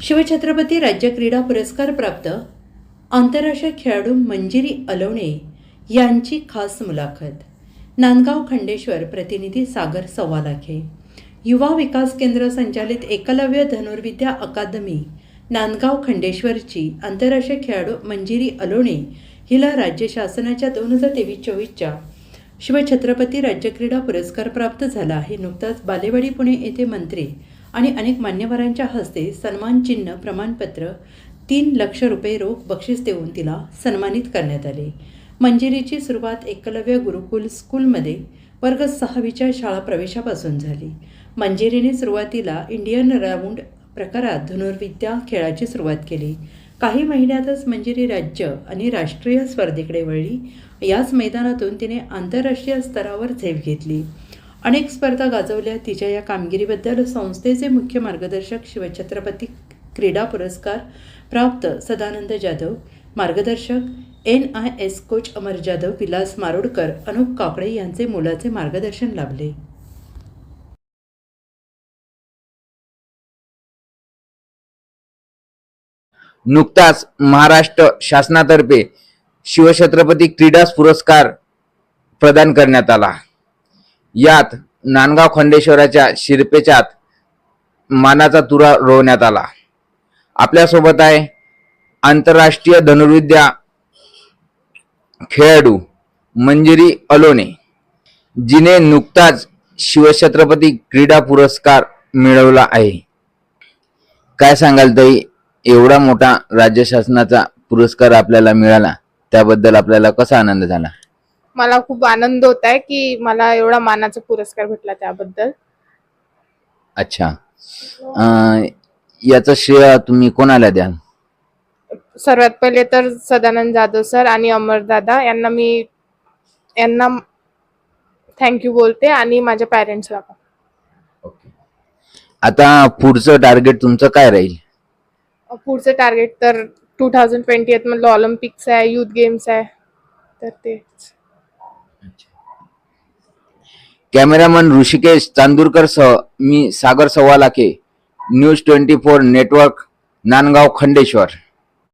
शिवछत्रपती राज्य क्रीडा पुरस्कार प्राप्त आंतरराष्ट्रीय खेळाडू मंजिरी अलवणे यांची खास मुलाखत. नांदगाव खंडेश्वर प्रतिनिधी सागर सव्वालाखे. युवा विकास केंद्र संचालित एकलव्य धनुर्विद्या अकादमी नांदगाव खंडेश्वरची आंतरराष्ट्रीय खेळाडू मंजिरी अलोणे हिला राज्य शासनाच्या दोन हजार तेवीस चोवीसच्या शिवछत्रपती राज्य क्रीडा पुरस्कार प्राप्त झाला आहे. नुकताच बालेवाडी पुणे येथे मंत्री आणि अनेक मान्यवरांच्या हस्ते सन्मानचिन्ह प्रमाणपत्र तीन लक्ष रुपये रोख बक्षीस देऊन तिला सन्मानित करण्यात आले. मंजिरीची सुरुवात एकलव्य गुरुकुल स्कूलमध्ये वर्ग सहावीच्या शाळा प्रवेशापासून झाली. मंजिरीने सुरुवातीला इंडियन राऊंड प्रकारात धनुर्विद्या खेळाची सुरुवात केली. काही महिन्यातच मंजिरी राज्य आणि राष्ट्रीय स्पर्धेकडे वळली. याच मैदानातून तिने आंतरराष्ट्रीय स्तरावर झेप घेतली. अनेक स्पर्धा गाजवल्या. तिच्या या कामगिरीबद्दल संस्थेचे मुख्य मार्गदर्शक शिवछत्रपती क्रीडा पुरस्कार प्राप्त सदानंद जाधव मार्गदर्शक N I S coach Amar Jadhav Vilas Marodkar Anup Kakade यांचे मोलाचे मार्गदर्शन लाभले. नुकताच महाराष्ट्र शासनातर्फे शिवछत्रपती क्रीडा पुरस्कार प्रदान करण्यात आला. यात नांदगाव खंडेश्वराच्या शिरपेचात मानाचा तुरा रोवण्यात आला. आपल्यासोबत आहे आंतरराष्ट्रीय धनुर्विद्या खेळाडू मंजिरी अलोने. जिने नुकताच शिवछत्रपती क्रीडा पुरस्कार मिळवला आहे. काय सांगाल तरी एवढा मोठा राज्य शासनाचा पुरस्कार आपल्याला मिळाला त्याबद्दल आपल्याला कसा आनंद झाला? मला खूप आनंद होत आहे की मला एवढा मानाचा पुरस्कार भेटला त्याबद्दल. अच्छा. अं, याचं श्रेय तुम्ही कोणाला द्याल? सर्वात पहिले तर सदानंद जाधव सर आणि अमरदादा यांना मी यांना थँक्यू बोलते आणि माझ्या पॅरेंट्सला पण. आता पुढचं टार्गेट तुमचं काय राहील? पुढचं टार्गेट तर टू थाउजंड ट्वेंटी मधलं ऑलिम्पिक्स आहे युथ गेम्स आहे तर ते कॅमेरामन ऋषिकेश चांदूरकर सह मी Sagar Savvalakhe news twenty four network Nandgaon Khandeshwar.